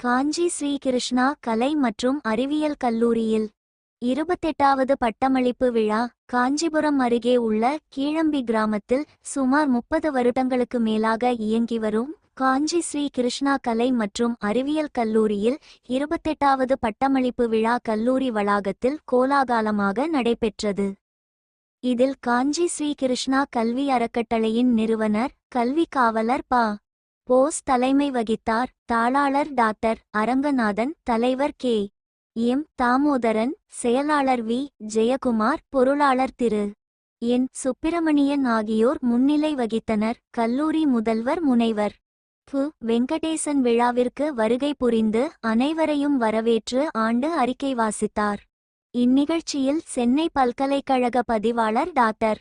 காஞ்சி ஸ்ரீ கிருஷ்ணா கலை மற்றும் அறிவியல் கல்லூரியில் இருபத்தெட்டாவது பட்டமளிப்பு விழா காஞ்சிபுரம் அருகே உள்ள கீழம்பி கிராமத்தில் சுமார் முப்பது வருடங்களுக்கு மேலாக இயங்கி வரும் காஞ்சி ஸ்ரீ கிருஷ்ணா கலை மற்றும் அறிவியல் கல்லூரியில் இருபத்தெட்டாவது பட்டமளிப்பு விழா கல்லூரி வளாகத்தில் கோலாகலமாக நடைபெற்றது. இதில் காஞ்சி ஸ்ரீ கிருஷ்ணா கல்வி அறக்கட்டளையின் நிறுவனர் கல்வி காவலர் பா. போஸ் தலைமை வகித்தார். தாளாளர் டாக்டர் அரங்கநாதன் தலைவர் கே. எம். தாமோதரன் செயலாளர் வி. ஜெயக்குமார் பொருளாளர் திரு. என். சுப்பிரமணியன் ஆகியோர் முன்னிலை வகித்தனர். கல்லூரி முதல்வர் முனைவர் பு வெங்கடேசன் விழாவிற்கு வருகை புரிந்து அனைவரையும் வரவேற்று ஆண்டு அறிக்கை வாசித்தார். இந்நிகழ்ச்சியில் சென்னை பல்கலைக்கழக பதிவாளர் டாக்டர்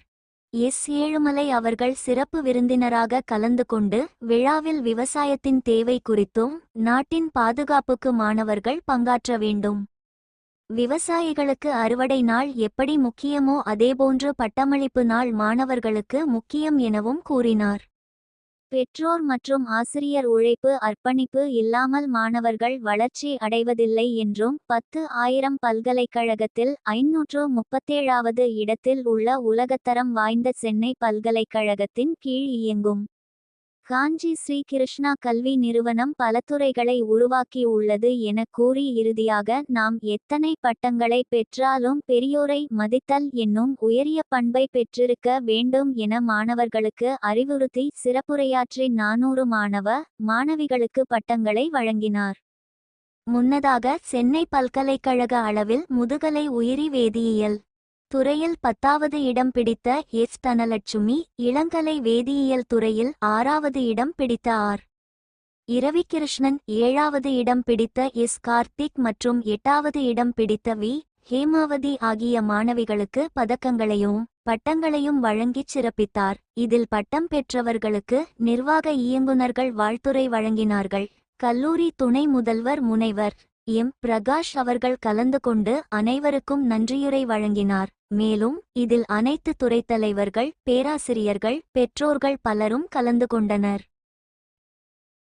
எஸ் ஏழுமலை அவர்கள் சிறப்பு விருந்தினராக கலந்து கொண்டு விழாவில் விவசாயத்தின் தேவை குறித்தும் நாட்டின் பாதுகாப்புக்கு மாணவர்கள் பங்காற்ற வேண்டும். விவசாயிகளுக்கு அறுவடை நாள் எப்படி முக்கியமோ அதேபோன்று பட்டமளிப்பு நாள் மாணவர்களுக்கு முக்கியம் எனவும் கூறினார். பெற்றோர் மற்றும் ஆசிரியர் உழைப்பு அர்ப்பணிப்பு இல்லாமல் மாணவர்கள் வளர்ச்சி அடைவதில்லை என்றும் பத்து ஆயிரம் பல்கலைக்கழகத்தில் ஐநூற்று முப்பத்தேழாவது இடத்தில் உள்ள உலகத்தரம் வாய்ந்த சென்னை பல்கலைக்கழகத்தின் கீழ் இயங்கும். காஞ்சி ஸ்ரீ கிருஷ்ணா கல்வி நிறுவனம் பல துறைகளை உருவாக்கி உள்ளது என கூறி இறுதியாக நாம் எத்தனை பட்டங்களை பெற்றாலும் பெரியோரை மதித்தல் என்னும் உயரிய பண்பை பெற்றிருக்க வேண்டும் என மாணவர்களுக்கு அறிவுறுத்தி சிறப்புரையாற்றி நானூறு மாணவ மாணவிகளுக்கு பட்டங்களை வழங்கினார். முன்னதாக சென்னை பல்கலைக்கழக அளவில் முதுகலை உயிரி வேதியியல் துறையில் பத்தாவது இடம் பிடித்த எஸ். தனலட்சுமி இளங்கலை வேதியியல் துறையில் ஆறாவது இடம் பிடித்த ஆர். இரவிகிருஷ்ணன் ஏழாவது இடம் பிடித்த எஸ். கார்த்திக் மற்றும் எட்டாவது இடம் பிடித்த வி. ஹேமாவதி ஆகிய மாணவிகளுக்கு பதக்கங்களையும் பட்டங்களையும் வழங்கிச் சிறப்பித்தார். இதில் பட்டம் பெற்றவர்களுக்கு நிர்வாக இயங்குனர்கள் வாழ்த்துரை வழங்கினார்கள். கல்லூரி துணை முதல்வர் முனைவர். எம். பிரகாஷ் அவர்கள் கலந்து கொண்டு அனைவருக்கும் நன்றியுரை வழங்கினார். மேலும் இதில் அனைத்து துறைத்தலைவர்கள் பேராசிரியர்கள் பெற்றோர்கள் பலரும் கலந்து கொண்டனர்.